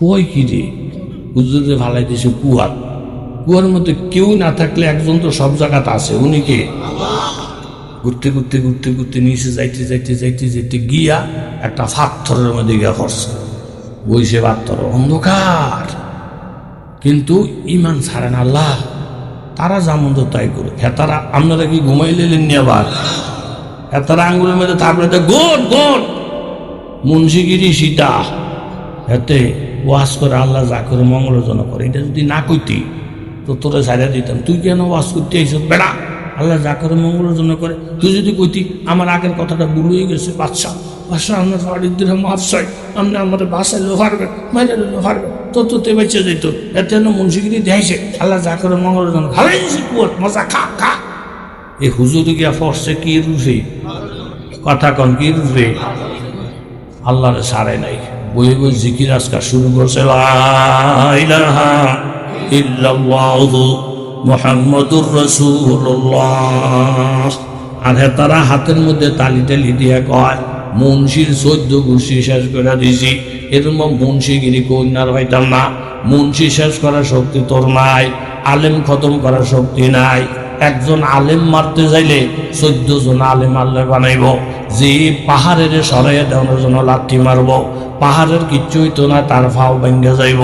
কই কি রে? হুজুরে ভালাই দিছে কুয়ার। কুয়ার মধ্যে কেউ না থাকলে একজন তো সব জায়গাতে আছে, উনি কে? ঘুরতে ঘুরতে ঘুরতে ঘুরতে নিচে যাইতে যাইতে যাইতে যাইতে গিয়া একটা পাথরের মধ্যে গিয়া পড়ছে। বইসে পাথর, অন্ধকার। কিন্তু ইমান ছাড়েন আল্লাহ। তারা যেমন তো তাই করে হ্যাঁ তারা আপনারা কি ঘুমাইলেন নি আবার? হ্যাঁ তারা আঙ্গুলের মধ্যে তারপরে গোট গোট মুন্সিগিরি সীতা। এতে ওয়াজ করে আল্লাহ যা করে মঙ্গলজনক করে। এটা যদি না কইতি, তো তোরে ছাড়িয়ে দিতাম। তুই কেন ওয়াজ করতে আইস বেড়া, আল্লাহ যা করে মঙ্গলজনক করে। তুই যদি কইতি, আমার আগের কথাটা ভুল হয়ে গেছে বাচ্চা বাচ্চা আপনার দিলে মাপসাই আপনি আমার বাসায় লোহারবে মাইরে লোহারবে তো তো তে বেঁচে যেত এতে মুন্সিগিরি দেখাইছে আল্লাহ যা করে মঙ্গলজনক। ভালো কুয়ার, মজা খা খা। এই হুজুরে গিয়া ফসছে কি রুফে? কথা কন, কি রুফে? আল্লাহরে সারে নাই। বই বই জিকির আজকার শুরু করছে মুহাম্মাদুর রাসূলুল্লাহ। আর হে তারা হাতের মধ্যে তালি টালি দিয়ে কয়, মুন্সির চোদ্দ গুছি শেষ করে দিছি। এরকম মুন্সিগিরি কন্যার হইতাম না। মুন্সি শেষ করার শক্তি তোর নাই, আলেম খতম করার শক্তি নাই। একজন আলেম মারতে যাইলে চোদ্দ জন আলেম আল্লাহ বানাইব। যে পাহাড়ের সরাইয়া দেওয়ার জন্য লাঠি মারব, পাহাড়ের কিচ্ছু হইতো না, তার ফাও ভেঙে যাইব।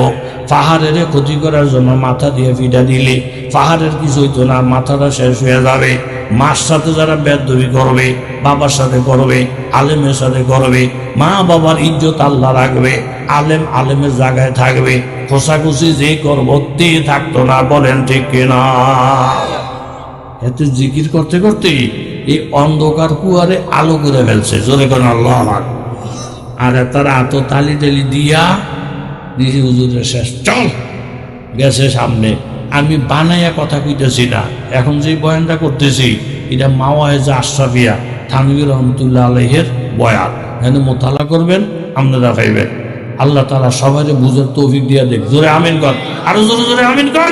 পাহাড়ের ক্ষতি করার জন্য মাথা দিয়ে ফিটা দিলে, পাহাড়ের কিছু হইতো না, মাথাটা শেষ হয়ে যাবে। মার সাথে যারা বেদবি করবে, বাবার সাথে করবে, আলেমের সাথে করবে, মা বাবার ইজ্জত আল্লাহ রাখবে, আলেম আলেমের জায়গায় থাকবে। খোসাখুসি যে করব তে থাকতো না, বলেন ঠিক কিনা? এত জিকির করতে করতে এই অন্ধকার কুয়ারে আলো করে ফেলছে। জোরে কোন আল্লাহ আমার আর তারা এত তালি টালি দিয়া দিদি হুজুরের শেষ, চল, গেছে সামনে। আমি বানাইয়া কথা কইতেছি না। এখন যে বয়ানটা করতেছি, এটা মাওয়ায় যে আশরাফিয়া থানবির রহমতুল্লাহ আলহের বয়ান। এখানে মোতালা করবেন, আপনারা পাইবেন আল্লাহ তালা সবাই বুঝার তৌফিক দিয়া দেখ। জোরে আমিন কর। আরও জোরে জোরে আমিন কর।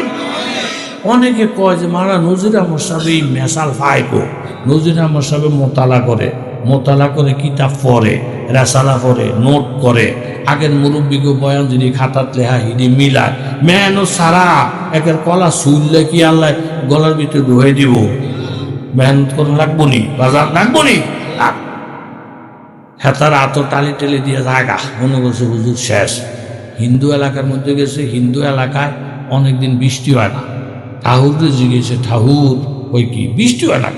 অনেকে কয় যে মারা নজির সাহেব এই মেসাল ফাইকো নজির সাহেব মোতালা করে। মোতালা করে কিতাব পড়ে, রেসালা পড়ে, নোট করে। আগের মুরব্বীকে বয়ান যদি খাতাত লেহা হিদি মিলায়। মেহনত সারা, একের কলা শুনলে কি আল্লাহ গলার ভিতরে ঢুকাই দিব? মেহনত করে লাগবো নি? বাজার লাগবো নি। হেতার আত টালি টেলি দিয়ে জাগা মনে করছে হুজুর শেষ। হিন্দু এলাকার মধ্যে গেছে, হিন্দু এলাকায় অনেকদিন বৃষ্টি হয় না। ঠাহুরকে জিজ্ঞেসে ঠাহুর ওই কি, বৃষ্টি হয় না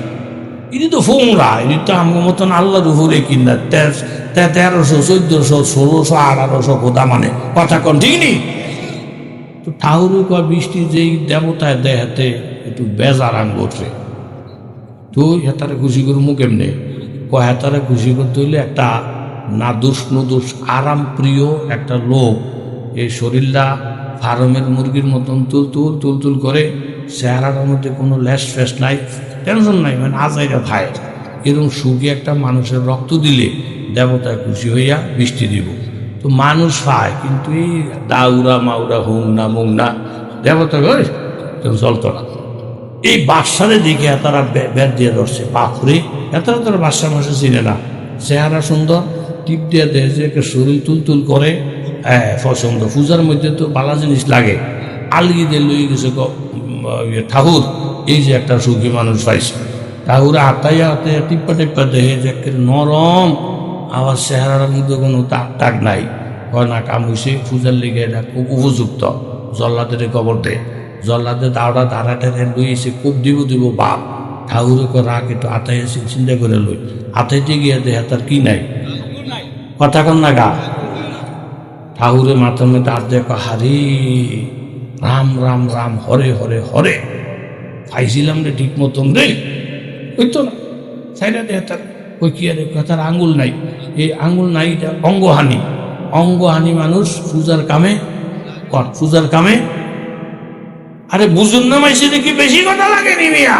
ইনি তো ফোংরা, ইনি তো আমার মতন আল্লাহর উপরে কিনা, তেরোশো চোদ্দশো, ষোলোশো, আঠারোশো কোথা মানে। কথা কন, ঠিক নি? তো ঠাহুরও কয় বৃষ্টি যেই দেবতায় দেহাতে একটু বেজার আন করছে তো হেতারে খুশি করব কেমনে কয়, হেতারে খুশি করতে হইলে একটা নাদুস নদুস আরাম প্রিয় একটা লোক এই শরীরটা ফার্মের মুরগির মতন তুল তুল তুল তুল করে চেহারাটার মধ্যে কোনো ল্যাস ফ্যাস নাই, টেনশন নাই মানে আজাইরা ভাই এরকম সুখী একটা মানুষের রক্ত দিলে দেবতায় খুশি হইয়া বৃষ্টি দিব। তো মানুষ পায় কিন্তু এই দাউরা মাউরা হুং না মুং না, দেবতা কেউ চলতো না এই বাদশারে দিকে তারা বেদ দিয়ে ধরছে, বাপরে, এতটা তারা বাদশার মাসে চিনে না। চেহারা সুন্দর, টিপ দিয়ে দেয় যে শরীর তুল তুল করে হ্যাঁ পছন্দ। পূজার মধ্যে তো বালা জিনিস লাগে। আলগি দিয়ে লই গেছে ঠাকুর, এই যে একটা সুখী মানুষ পাইছে। ঠাকুর আতাইয়া আতাইয়া টিপ্পা টিপ্পা দেহে যে নরম আবার চেহারার মধ্যে কোনো তাক টাক নাই। হয় না কাম হইছে পূজার লিগে এটা খুব উপযুক্ত। জল্লাদের কবর দেয় জল্লাদের দাওড়া ধারাটা লই এসে খুব দিব দিব বাপ। ঠাকুরে কো রাখ একটু আতাই এসে চিন্তা করে লই। আতাইতে গিয়ে দেহে তার কি নাই? কথা কন না গা। ঠাকুরের মাথার মধ্যে আর দেখো হারি রাম রাম রাম, হরে হরে হরে। খাইছিলাম রে ঠিক মতন রে। ওই তো না সাইডা দেহ তার ওই কি আরে তার আঙ্গুল নাই। এই আঙ্গুল নাই, এটা অঙ্গহানি। অঙ্গহানি মানুষ পূজার কামে, কর, পূজার কামে। আরে বুঝুন না মাইসে, দেখি বেশি কথা লাগে নি মিয়া।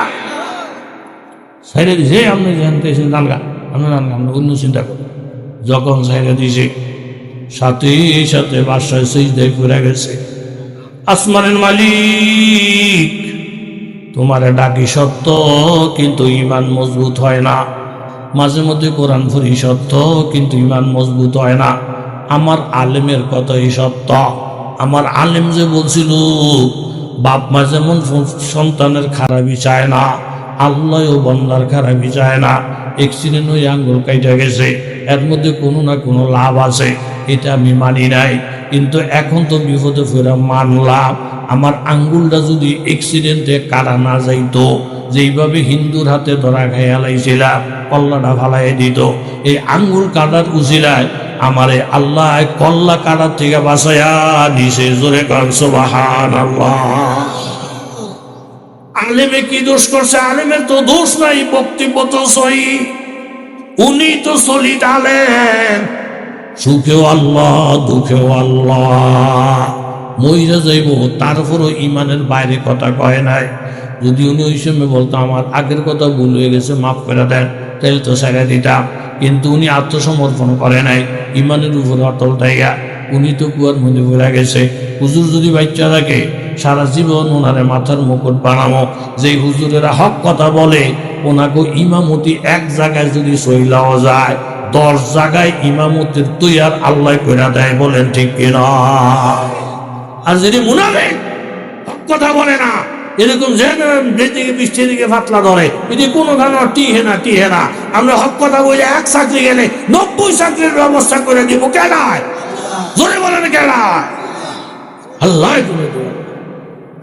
সাইডে দিছে, আপনি জানতে এসেছেন, দানগা। আমরা দানগা আমরা অন্য চিন্তা করি যখন সাইডে দিছে, সাথে সাথে বাসায় সেই দেয় করে গেছে। আসমানের মালিক। তোমারে ডাকি সত্য কিন্তু ইমান মজবুত হয় না। মাঝে মধ্যে কোরআন ফুরি সত্য কিন্তু ইমান মজবুত হয় না। আমার আলেমের কথাই সত্য। আমার আলেম যে বলছিল, বাপ মা যেমন সন্তানের খারাপই চায় না, আল্লাহও বন্দার খারাপই চায় না। এক্সিডেন্ট হয়ে আঙ্গুল কাইটা গেছে, এর মধ্যে কোনো না কোনো লাভ আছে, এটা আমি মানি নাই। কিন্তু এখন তো বিপদে ফেরা মানলাম। আমার আঙ্গুলটা যদি এক্সিডেন্টে কাটা না যাইতো, যেইভাবে হিন্দুর হাতে ধরা খাইয়া লাইছিলাম, কল্লাটা ফালাই দিত। এই আঙ্গুল কাটার উচিলায় আমারে আল্লাহ কল্লা কাটার থেকে বাঁচাইয়া দিছে। জোরে আল্লাহ আলেমে কি দোষ করছে? আলেমের তো দোষ নাই, বক্তব্য তো সই উনি তো সলিড আলেম। সুখেও আল্লাহ, দুঃখেও আল্লাহ। মহিলা যাইব, তারপরও ইমানের বাইরে কথা কয় নাই। যদি উনি ওই সময় বলতো, আমার আগের কথা ভুল হয়ে গেছে, মাফ করে দেন তাহলে তো সারা দিতাম। কিন্তু উনি আত্মসমর্পণ করে নাই, ইমানের উপরে অটল জায়গা উনি তো কুয়ার মধ্যে ভরে গেছে। হুজুর যদি বাচ্চা থাকে সারা জীবন ওনারে মাথার মুকুট বানাবো যে হুজুরেরা হক কথা বলে ওনাকে ইমামতি এক জায়গায় যদি সইলাও যায় দশ জায়গায় ইমামতির তুই আর আল্লাহ করে দেয়, বলেন, ঠিক কিনা? আর যদি মুনাফে কথা বলে না, এরকম যেদিকে বৃষ্টির দিকে ফাতলা ধরে এটি কোনো ধরনের টিহে না টিহে না, আমরা হক কথা বলে এক চাকরি গেলে নব্বই চাকরির ব্যবস্থা করে দিব কেনায় জোরে বলেন কেনায় আল্লাহ করে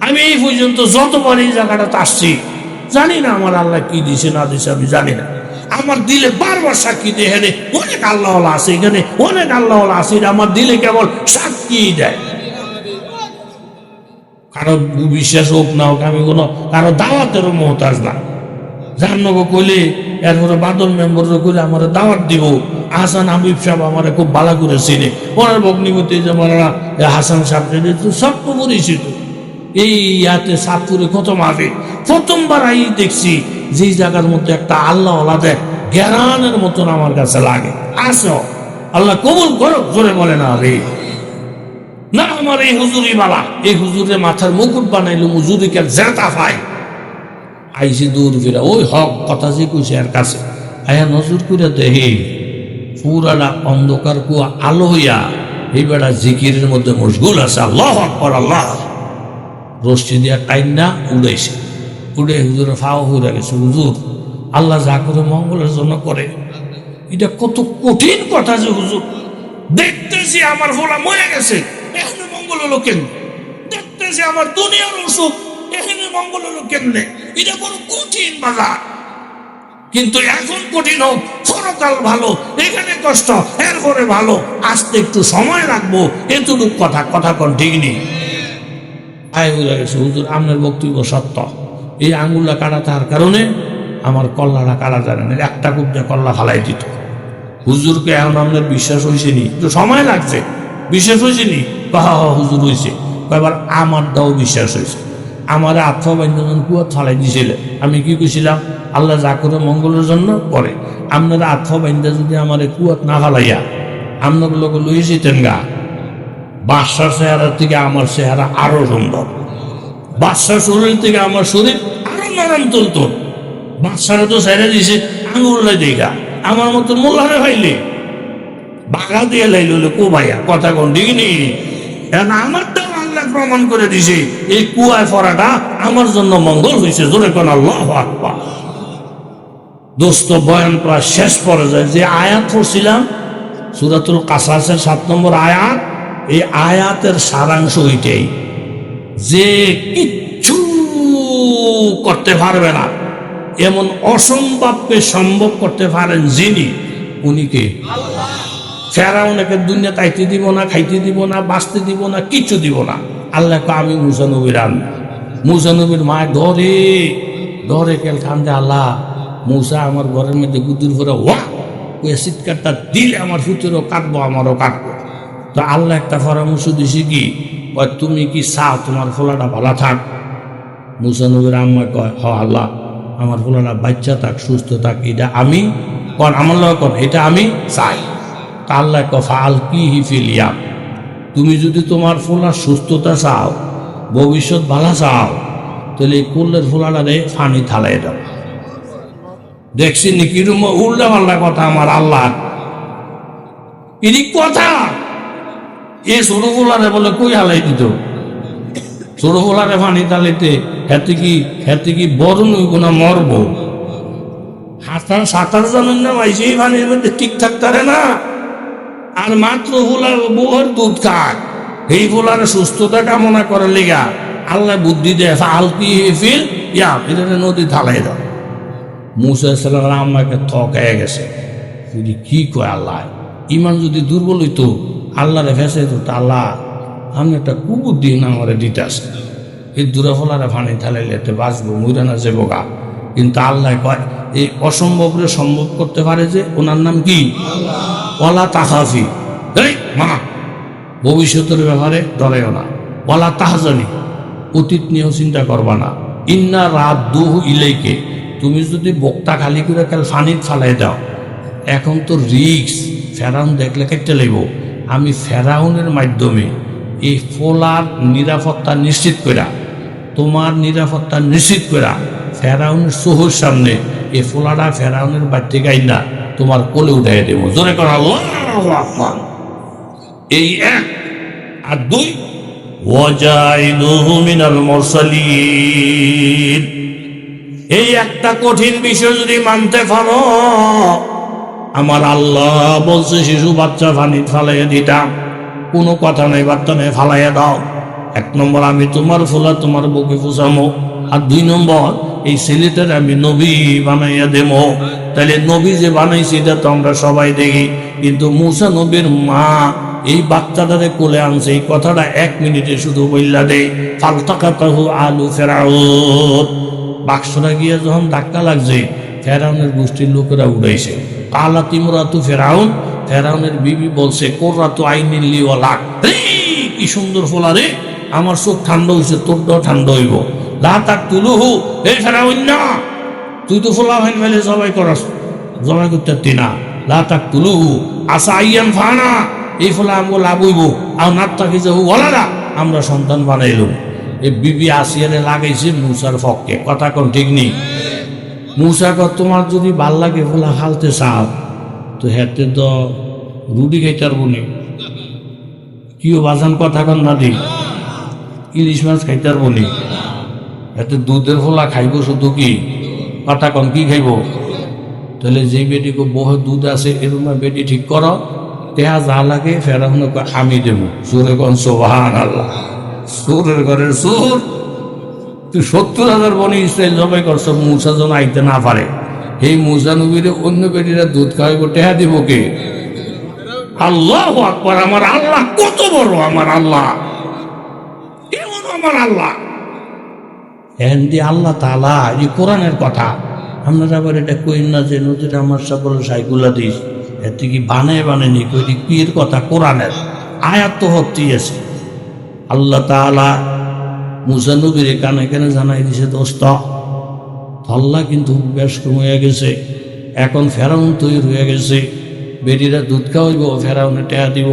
আমি এই পর্যন্ত যতবার এই জায়গাটাতে আসছি, জানি না আমার আল্লাহ কি দিছে, না দিছে, আমি জানি না। আমার দিলে বারবার সাক্ষী দিয়ে হেনে অনেক আল্লাহ আছে এখানে। অনেক আল্লাহ আছে। আমার দিলে কেবল সাক্ষী দেয়। কারও বিশ্বাস হোক না হোক, আমি কোনো কারও দাওয়াতেরও মহতাজ না। জাহান্নগর কইলে, এরপরে বাদল মেম্বর কইলে, আমার দাওয়াত দিব। হাসান হাবিব সাহেব আমার খুব ভালো করে চিনে। ওনার ভগ্নিপতি যে হাসান সাহেব সব পরিচিত। এই ইয়াতে সাতপুরে কত মাফে প্রথমবার আই দেখছি, যে জায়গার মধ্যে একটা আল্লাহ আলাদা জ্ঞানের মতন আমার কাছে লাগে। আসো, আল্লাহ কবুল করো, জোরে বলে না রে না আমার এই হুজুরি বালা এই হুজুরের মাথার মুকুট বানাইলো হুজুরিকে জেতা পাই আইসি দূর ফিরা, ওই হক কথা যে কইছে এর কাছে। আয়া নজর করে দেহে পুরাটা অন্ধকার কুয়া আলো হইয়া, এই বেড়া জিকিরের মধ্যে মশগুল আছে, আল্লাহ আকবর, আল্লাহ রশ্মি দিয়া টাইম না উড়াইছে। উড়ে হুজুরে ফাও হয়ে গেছে, হুজুর, আল্লাহ যা করে মঙ্গলের জন্য করে। এটা কত কঠিন কথা যে, হুজুর। দেখতেছি আমার ফোলা মরে গেছে, এখানে মঙ্গল হলো কেন দেখতেছি আমার দুনিয়ার অসুখ, এখানে মঙ্গল হলো কেমনে? এটা বড় কঠিন বাজার কিন্তু এখন কঠিন হোক, সরকাল ভালো, এখানে কষ্ট, এরপরে ভালো। আসতে একটু সময় লাগবো, এতটুকু কথা কথা কোন ঠিক নেই। আয় হয়ে গেছে হুজুর আপনার বক্তব্য সত্য। এই আঙ্গুলটা কাটা তার কারণে আমার কল্লাটা কাটা জানে না, একটা কূপ দিয়ে কল্লা ফালাই দিত। হুজুরকে এখন আপনার বিশ্বাস হয়েছে নি? একটু সময় লাগছে। বিশ্বাস হয়েছে নি? বাহা হুজুর হয়েছে এবার আমার দাও বিশ্বাস হয়েছে আমার আত্মা কুয়া ফালাই দিয়েছিল আমি কি কইছিলাম? আল্লাহ যা করে মঙ্গলের জন্য করে। আপনারা আত্মা বান্ধা যদি আমার কুয়াত না ফালাইয়া আপনার লোক লই যেতেন গা। বাদশার চেহারার থেকে আমার চেহারা আরও সুন্দর। বাদশার শরীর থেকে আমার শরীর আরও নরম তুলত বাদশারা তো ছেড়ে দিছে আঙুল্লাই দেখা। আমার মতো মোল্লারে ভাইলে বাঘা দিয়ে লাইল কো ভাইয়া কথা কোন দিগনি এখন আমার তো আল্লাহ প্রমাণ করে দিছে, এই কুয়ায় পড়াটা আমার জন্য মঙ্গল হয়েছে জোরে কোন আল্লাহ আকবার। দোস্ত, বয়ান প্রায় শেষ পর্যায়ে যে আয়াত পড়ছিলাম, সুরাতুল কাসাসের সাত নম্বর আয়াত এই আয়াতের সারাংশ ওইটাই যে কিচ্ছু করতে পারবে না। এমন অসম্ভবকে সম্ভব করতে পারেন যিনি উনিকে ফেরাউনাকে দুনিয়া তাইতে দিব না, খাইতে দিব না, বাঁচতে দিব না, কিচ্ছু দিব না। আল্লাহ আমি মুসানবীর আন। মুসানবীর মায় ধরে ধরে কেল কান্দে, আল্লাহ, মুসা আমার ঘরের মধ্যে গুদুর করে ওয়া ওই চিৎকারটা দিলে আমার ফুতেরও কাটবো আমারও কাটবো তো আল্লাহ একটা পরামর্শ দিছি কি, কয়, তুমি কি চাও তোমার ফোলাটা ভালো থাক? মুসানবীর আম্মা কয়, হ আল্লাহ, আমার ফোলাটা বাচ্চা থাক, সুস্থ থাক, এটা আমি কন আমার লগে কন এটা আমি চাই। তা আল্লাহ কফা আল কি হিফিলিয়া তুমি যদি তোমার ফোলার সুস্থতা চাও, ভবিষ্যৎ ভালো চাও, তাহলে কুল্লের ফোলাটা রে ফানি থালাই দাও। দেখছি নি কিরম উল্টা পাল্টা কথা আমার আল্লাহ ইনি কথা এ ছোট ফুলারে বলে কই হালাই দিত ছোট ফুলারে পানি তালিতে হেতে কি হেতে কি বড় নইব না মরব? হাতার সাঁতার জানেন না ভাই, সেই পানির মধ্যে ঠিক থাকতারে না। আর মাত্র ফুলার বউর দুধ খায়। এই ফুলার সুস্থতা কামনা করে লিগা। আল্লাহ বুদ্ধি দেয় আলতি ফিল, ইয়া এটা নদী ঢালাই দাও। মুসা সাল্লাম আমাকে থকায় গেছে। যদি কি কয় আল্লাহ? ইমান যদি দুর্বল হইতো আল্লাহরে ফেসে তো আল্লাহ আমি একটা কুকুর দিন আমারে দিতে আসে। এই দূরে ফলারে ফানি ঢালাইলে এতে বাঁচবো, মুইরা না যাব গা। কিন্তু আল্লাহ কয়, এই অসম্ভবরে সম্ভব করতে পারে যে ওনার নাম কি? ওলা তাহাফি মা, ভবিষ্যতের ব্যাপারে ডরেও না। ওলা তাহাজানি, অতীত নিয়েও চিন্তা করবা না। ইন্না রাত দুহ ইলেকে তুমি যদি বক্তা খালি করে কাল ফানিত ফালাই দাও, এখন তো রিক্স ফেরাউন দেখলে কেটে লাগব আমি ফেরাউনের মাধ্যমে এই ফোলার নিরাপত্তা নিশ্চিত করা তোমার নিরাপত্তা নিশ্চিত করা ফেরাউনের সোহর সামনে এই ফোলাটা ফেরাউনের বাড়িতে গাই না তোমার কোলে উঠাই দেবো। জোরে করা এই এক আর দুই। এই একটা কঠিন বিষয় যদি মানতে পারো আমার আল্লাহ বলছে, শিশু বাচ্চা পানি ফালাইয়া দিতাম কোনো কথা নেই বার্তা নেই, ফালাইয়া দাও। এক নম্বর, আমি তোমার ফোলা, তোমার বুকে ফুসামো। আর দুই নম্বর, এই ছেলেটার আমি নবী বানাইয়া দেবো তাহলে নবী যে বানাইছি, এটা তো আমরা সবাই দেখি। কিন্তু মুসা নবীর মা এই বাচ্চাটারে কোলে আনছে, এই কথাটা এক মিনিটে শুধু বললা দে। ফালতাকাতাহু আলু ফেরাউত বাক্সটা গিয়ে যখন ধাক্কা লাগছে, ফেরাউনের গোষ্ঠীর লোকেরা উড়াইছে। কালা তিমরা ফেরাউন, ফেরাউনের বিবি বলছে কোররা তো আইনিল লিওয়ালা কি সুন্দর ফোলা রে, আমার চোখ ঠান্ডা হয়েছে তোরটাও ঠান্ডা হইব। লা তাক তুলুহু এই ফেরাউন, না। তুই তো ফোলা ভাই ফেলে জবাই করাস, জবাই করতে না। লা তাক তুলুহু আসা আইয়ান ফানা, এই ফলে আমগো লাভ হইব। আর তাকে যে বলা না আমরা সন্তান বানাইলাম। এই বিবি আসিয়ারে লাগাইছে মুসার ফককে, কথা কোন ঠিক নেই। মুসা কর তোমার যদি ভালো লাগে ফোলা হালতে চাও, তো হেতে তো রুটি খাইতার বনি কিও বাজান কথা কন না দি, ইলিশ মাছ খাইতার বনি এতে দুধের ফোলা খাইব শুধু কি? কথা কন, কি খাইব? তাহলে যেই বেটি কো বহু দুধ আছে, এরকম বেটি ঠিক করো তেহা যা লাগে ফেরাউন আমি দেবো। সুরে কন সোহান আল্লাহ সুরের ঘরের সুর। তুই সত্তর হাজার বনি ইসরায়েল জবাই করছ, মূসা যেন আইতে না পারে। এই মূসা নবীরে অন্য বেটিরা দুধ খাওয়াইব, টেহা দিব কে? আল্লাহ আকবার, আমার আল্লাহ কত বড়, আমার আল্লাহ। কেমন আমার আল্লাহ। এন্দি আল্লাহ তালা এই কোরআনের কথা। আপনারা আবার এটা কই না যে নদীর আমার সকল সাইকুলা দিস এতে কি বানায় বানায়নি কই পীর কথা কোরআনের। আয়াত তো হতেই আছে। আল্লাহ তালা মুসানবীর কানে কানে জানাই দিছে, দোস্ত আল্লাহ কিন্তু বেশ কম গেছে। এখন ফেরাউন তৈরি হয়ে গেছে। বেটিরা দুধ খাওয়াইব, ফেরাউনে টেয়া দিব।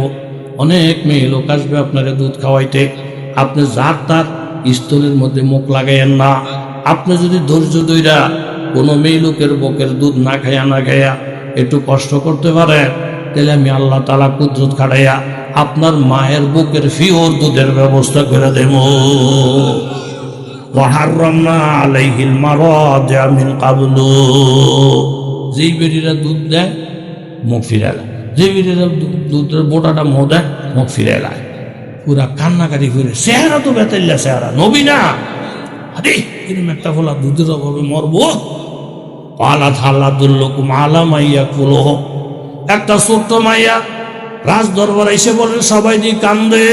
অনেক মেয়ে লোক আসবে আপনারা দুধ খাওয়াইতে। আপনি যার তার স্থলের মধ্যে মুখ লাগাইয়েন না। আপনি যদি ধৈর্য দইরা কোনো মেয়ে লোকের বকের দুধ না খাইয়া না খাইয়া একটু কষ্ট করতে পারেন, তাহলে আমি আল্লাহ তালা কুদরত খাড়াইয়া আপনার মায়ের বুকের ফিওর দুধের ব্যবস্থা করে দেব। যেই দুধ দেয় দুধের বোটাটা দেয় পুরা কান্নাকাটি করে তো না। আরে একটা ফোলা দুধের অভাবে মরবো? পালা থাল্লা দুল্লকুম আলা মাইয়া কুলো একটা ছোট্ট মাইয়া রাজ দরবার এসে বলে সবাই দি কান্দে।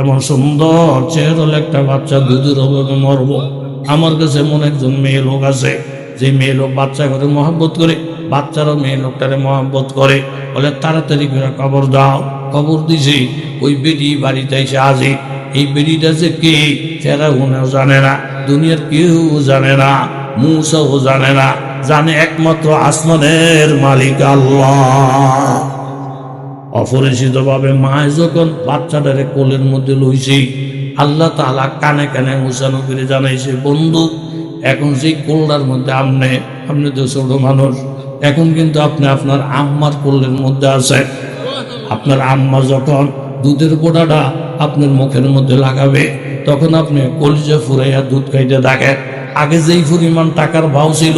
এমন সুন্দর চেহারা একটা বাচ্চা দুধের অভাবে মরব। আমার কাছে এমন একজন মেয়ে লোক আছে, যে মেয়ে লোক বাচ্চা করে মহব্বত করে, বাচ্চারও মেয়ে লোকটারে মহব্বত করে। বলে, তাড়াতাড়ি করে কবর দাও। কবর দিছি, ওই বেডি বাড়িতে এসে আজি এই বেডিটা যে কে ফেরা গুনেও জানে না, দুনিয়ার কেউ জানে না, মুসাও জানে না, জানে একমাত্র আসমানের মালিক আল্লাহ। অপরিচিতভাবে মায় যখন বাচ্চাটারে কোলের মধ্যে লইছে, আল্লাহ তালা কানে কানে মুসানবিরে জানাইছে, বন্ধু, এখন সেই কোলটার মধ্যে আপনি আপনি তো ছোট মানুষ, এখন কিন্তু আপনি আপনার আম্মার কোলের মধ্যে আছেন। আপনার আম্মা যখন দুধের গোড়াটা আপনার মুখের মধ্যে লাগাবে, তখন আপনি কলিজা ফুরাইয়া দুধ খাইতে থাকেন। আগে যেই পরিমাণ টাকার ভাও ছিল,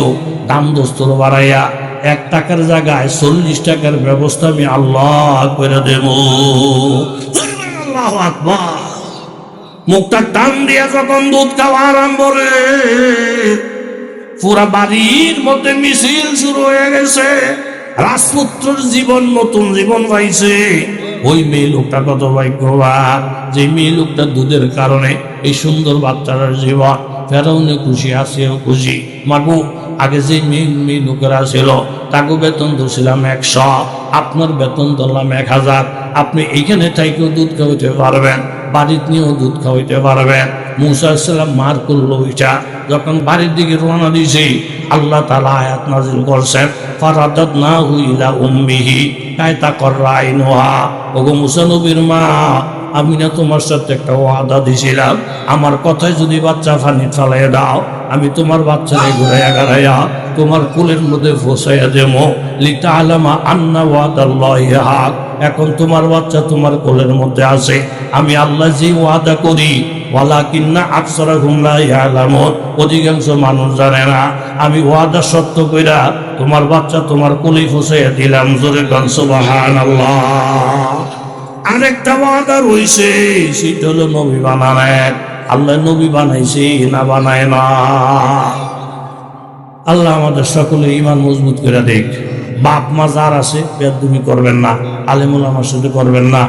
দাম দোস্তর বাড়াইয়া এক টাকার জায়গায় চল্লিশ টাকার ব্যবস্থা আমি আল্লাহ করে দেব। আল্লাহ মুখটা টান দিয়া যখন দুধ খাওয়া আরম্ভ রে, পুরা বাড়ির মধ্যে মিছিল শুরু হয়ে গেছে। রাজপুত্রের জীবন, নতুন জীবন পাইছে। ওই মেয়ে লোকটা কত ভাগ্যবান, যে মেয়ে লোকটা দুধের কারণে এই সুন্দর বাচ্চাটার জীবন। ফেরাউনে খুশি আসেও খুশি। মাগু আগে যে মেয়ে মেয়ে লোকেরা ছিল তাকে বেতন ধরছিলাম একশো, আপনার বেতন ধরলাম এক হাজার। আপনি এইখানে থাইকেও দুধ খাওয়াইতে পারবেন, বাড়িতে নিয়েও দুধ খাওয়াইতে পারবেন। মুসাইসাল্লাম মার করল ওইটা, যখন বাড়ির দিকে রওনা দিয়েছি, আল্লাহ তালা আয়াত নাজিল করছেন ফারাদাত না হুইলা উম্মিহি কায়তা কররাই নোহা ওগো মুসা নবীর মা, আমি না তোমার সাথে একটা ওয়াদা দিছিলাম, আমার কথায় যদি বাচ্চা ফানি ফালাই দাও আমি তোমার বাচ্চারে ঘুরাইয়া গাড়াইয়া তোমার কুলের মধ্যে ফসাইয়া দেবো। লিতা আলামা আন্না ওয়াদাল্লাহ এখন তোমার বাচ্চা তোমার কোলের মধ্যে আছে। আমি আল্লাহ যে ওয়াদা করি ওয়ালা কিন্না আকসরা ঘুমলা ইয়ালামত অধিকাংশ মানুষ জানে না। আমি ওয়াদা সত্য কইরা তোমার বাচ্চা তোমার কোলে ফসাইয়া দিলাম। জোরে গান সুবহান আরেকটা ওয়াদা রইছে, সেটা হলো নবী বানানেন আল্লাহ নবী বানাইছে না বানায় না। আল্লাহ আমাদের সকলে ইমান মজবুত করে দেখ। বাপ মা যার আছে বেদুমি করবেন না, আলিমুল আমার সাথে করবেন না।